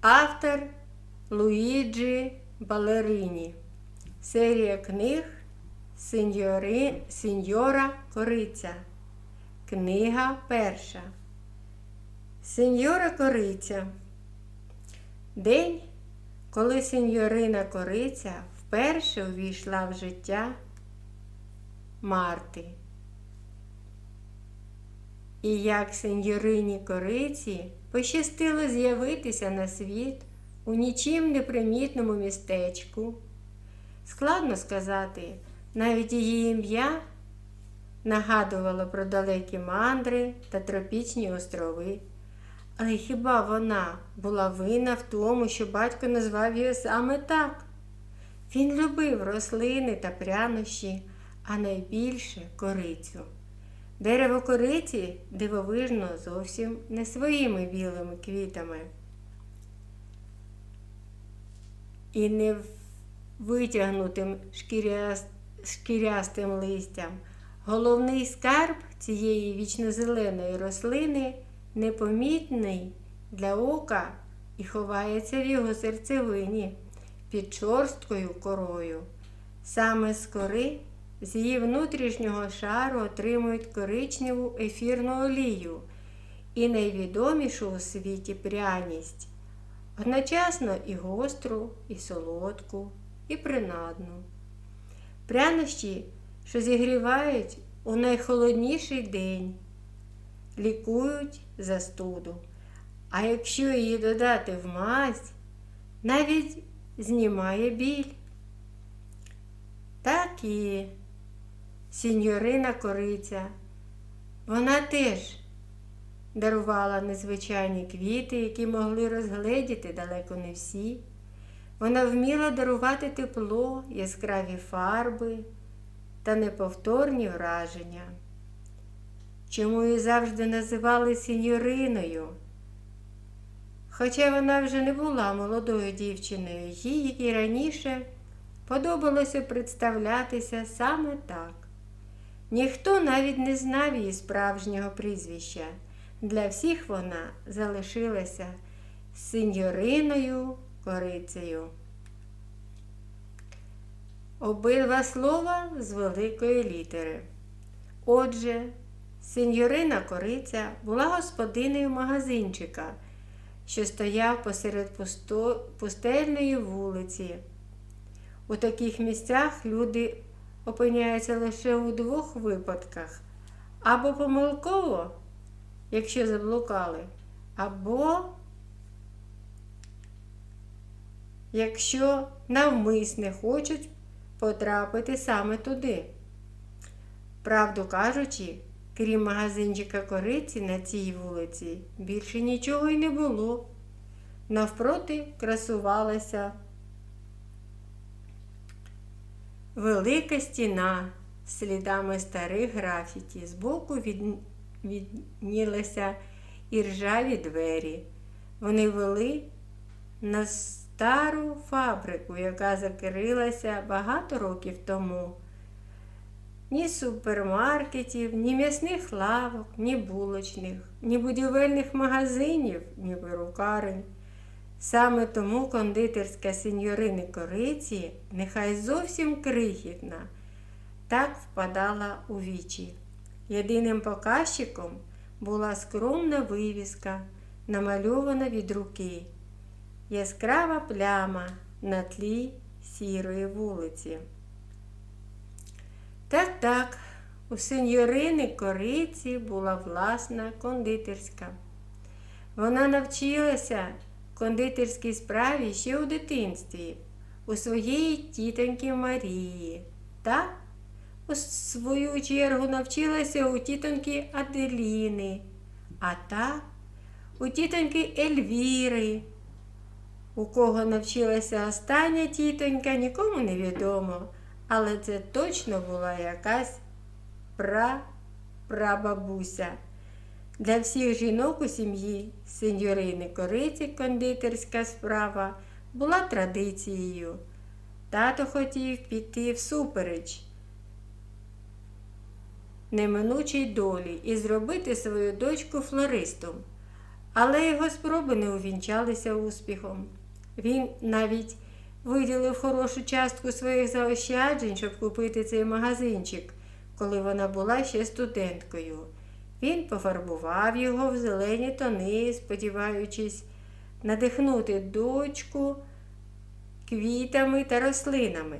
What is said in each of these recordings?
Автор Луїджі Балеріні. Серія книг Сеньори... Сеньора Кориця. Книга перша. Сеньора Кориця. День, коли сеньорина Кориця вперше увійшла в життя Марти. І як сеньорині Кориці пощастило з'явитися на світ у нічим непримітному містечку. Складно сказати, навіть її ім'я нагадувало про далекі мандри та тропічні острови. Але хіба вона була винна в тому, що батько назвав її саме так? Він любив рослини та прянощі, а найбільше корицю. Дерево кориці дивовижно зовсім не своїми білими квітами. І не витягнутим шкіряс... шкірястим листям. Головний скарб цієї вічнозеленої рослини непомітний для ока і ховається в його серцевині під чорсткою корою. Саме з кори з її внутрішнього шару отримують коричневу ефірну олію і найвідомішу у світі пряність, одночасно і гостру, і солодку, і принадну. Прянощі, що зігрівають у найхолодніший день, лікують застуду. А якщо її додати в мазь, навіть знімає біль. Так і сіньорина кориця. Вона теж дарувала незвичайні квіти, які могли розгледіти далеко не всі. Вона вміла дарувати тепло, яскраві фарби та неповторні враження. Чому її завжди називали сіньориною? Хоча вона вже не була молодою дівчиною, їй і раніше подобалося представлятися саме так. Ніхто навіть не знав її справжнього прізвища. Для всіх вона залишилася синьориною корицею. Обидва слова з великої літери. Отже, сеньорина кориця була господинею магазинчика, що стояв посеред пусто... пустельної вулиці. У таких місцях люди опиняються лише у двох випадках. Або помилково, якщо заблукали, або якщо навмисне хочуть потрапити саме туди. Правду кажучи, крім магазинчика кориці на цій вулиці, більше нічого й не було. Навпроти красувалася велика стіна слідами старих графіті. Збоку від... віднілися і ржаві двері. Вони вели на стару фабрику, яка закрилася багато років тому. Ні супермаркетів, ні м'ясних лавок, ні булочних, ні будівельних магазинів, ні перукарень. Саме тому кондитерська сеньорини кориці, нехай зовсім крихітна, так впадала у вічі. Єдиним показчиком була скромна вивіска, намальована від руки, яскрава пляма на тлі сірої вулиці. Так, так, у сеньорини кориці була власна кондитерська. Вона навчилася кондитерській справі ще у дитинстві, у своєї тітоньки Марії та у свою чергу навчилася у тітоньки Аделіни, а та у тітоньки Ельвіри. У кого навчилася остання тітонька, нікому не відомо, але це точно була якась пра-прабабуся. Для всіх жінок у сім'ї сеньорини кориці кондитерська справа була традицією. Тато хотів піти всупереч неминучій долі і зробити свою дочку флористом. Але його спроби не увінчалися успіхом. Він навіть виділив хорошу частку своїх заощаджень, щоб купити цей магазинчик, коли вона була ще студенткою. Він пофарбував його в зелені тони, сподіваючись надихнути дочку квітами та рослинами.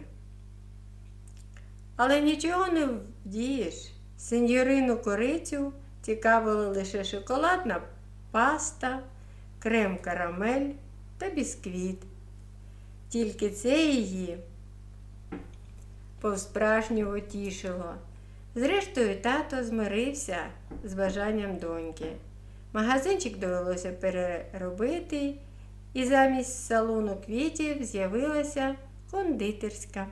Але нічого не вдієш. Сеньорину корицю цікавила лише шоколадна паста, крем карамель та бісквіт. Тільки це її повсправжнього тішило. Зрештою, тато змирився з бажанням доньки. Магазинчик довелося переробити, і замість салону квітів з'явилася кондитерська.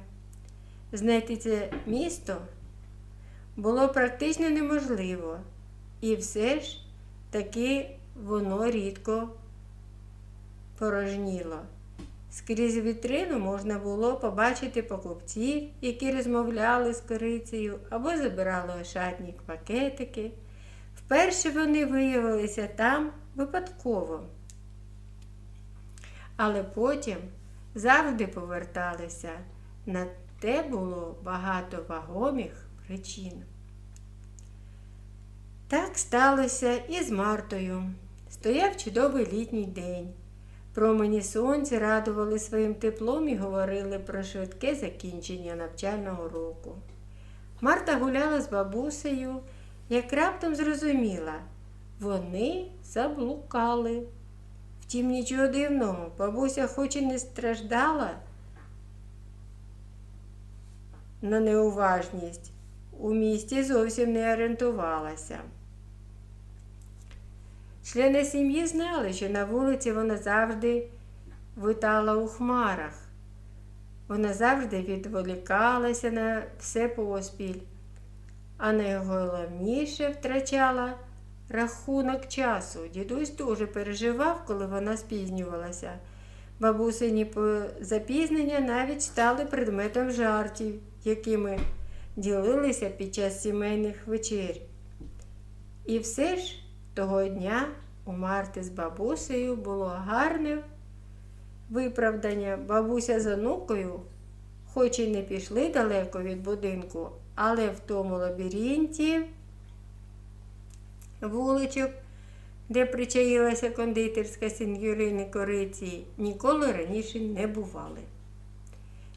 Знайти це місто було практично неможливо, і все ж таки воно рідко порожніло. Скрізь вітрину можна було побачити покупців, які розмовляли з корицею або забирали ошатні пакетики. Вперше вони виявилися там випадково, але потім завжди поверталися. На те було багато вагомих причин. Так сталося і з Мартою. Стояв чудовий літній день. Промені сонця радували своїм теплом і говорили про швидке закінчення навчального року. Марта гуляла з бабусею, як раптом зрозуміла, вони заблукали. Втім, нічого дивного, бабуся хоч і не страждала на неуважність, у місті зовсім не орієнтувалася. Члени сім'ї знали, що на вулиці вона завжди витала у хмарах. Вона завжди відволікалася на все поспіль, а найголовніше втрачала рахунок часу. Дідусь дуже переживав, коли вона спізнювалася. Бабусині запізнення навіть стали предметом жартів, якими ділилися під час сімейних вечер. І все ж того дня у Марти з бабусею було гарне виправдання. Бабуся з онукою, хоч і не пішли далеко від будинку, але в тому лабіринті вуличок, де причаїлася кондитерська сеньорини кориці, ніколи раніше не бували.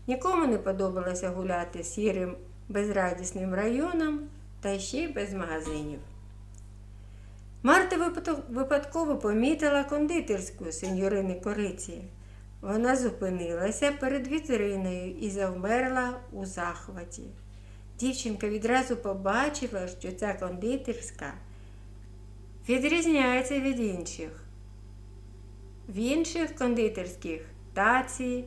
Нікому не подобалося гуляти сірим безрадісним районом та ще без магазинів. Марта випадково помітила кондитерську сеньорини кориці. Вона зупинилася перед вітриною і завмерла у захваті. Дівчинка відразу побачила, що ця кондитерська відрізняється від інших. В інших кондитерських таці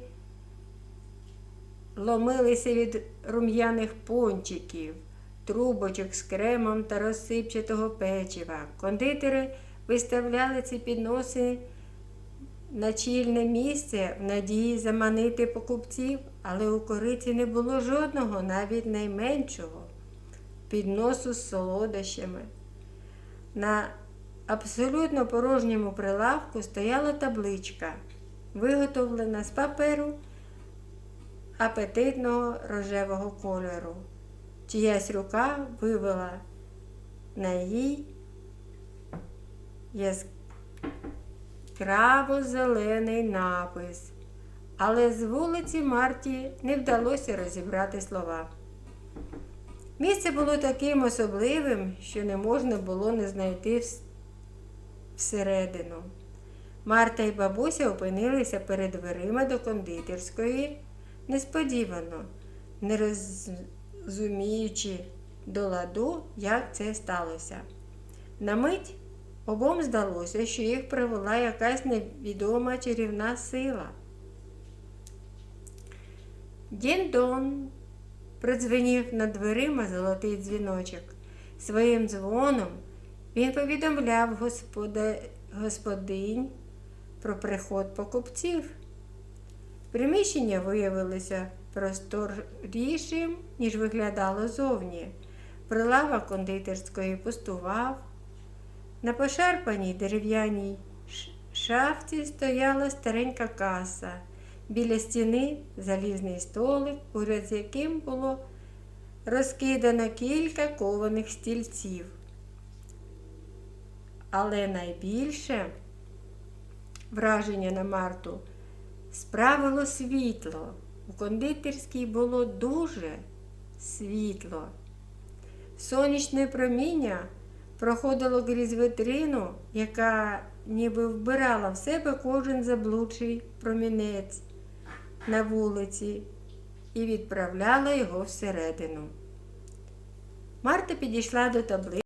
ломилися від рум'яних пончиків трубочок з кремом та розсипчатого печива. Кондитери виставляли ці підноси на чільне місце в надії заманити покупців, але у кориці не було жодного, навіть найменшого підносу з солодощами. На абсолютно порожньому прилавку стояла табличка, виготовлена з паперу апетитного рожевого кольору. Чиясь рука вивела на їй яскраво зелений напис, але з вулиці Марті не вдалося розібрати слова. Місце було таким особливим, що не можна було не знайти всередину. Марта і бабуся опинилися перед дверима до кондитерської несподівано, не роз зуміючи до ладу, як це сталося. На мить обом здалося, що їх привела якась невідома чарівна сила. Дін-дон продзвенів над дверима золотий дзвіночок. Своїм дзвоном він повідомляв господа... господинь про приход покупців. Приміщення виявилося просторішим, ніж виглядало зовні. Прилава кондитерської пустував. На пошарпаній дерев'яній ш- шафці стояла старенька каса. Біля стіни залізний столик, поряд з яким було розкидано кілька кованих стільців. Але найбільше враження на Марту справило світло. У кондитерській було дуже світло. Сонячне проміння проходило крізь витрину, яка ніби вбирала в себе кожен заблудший промінець на вулиці і відправляла його всередину. Марта підійшла до таблиці.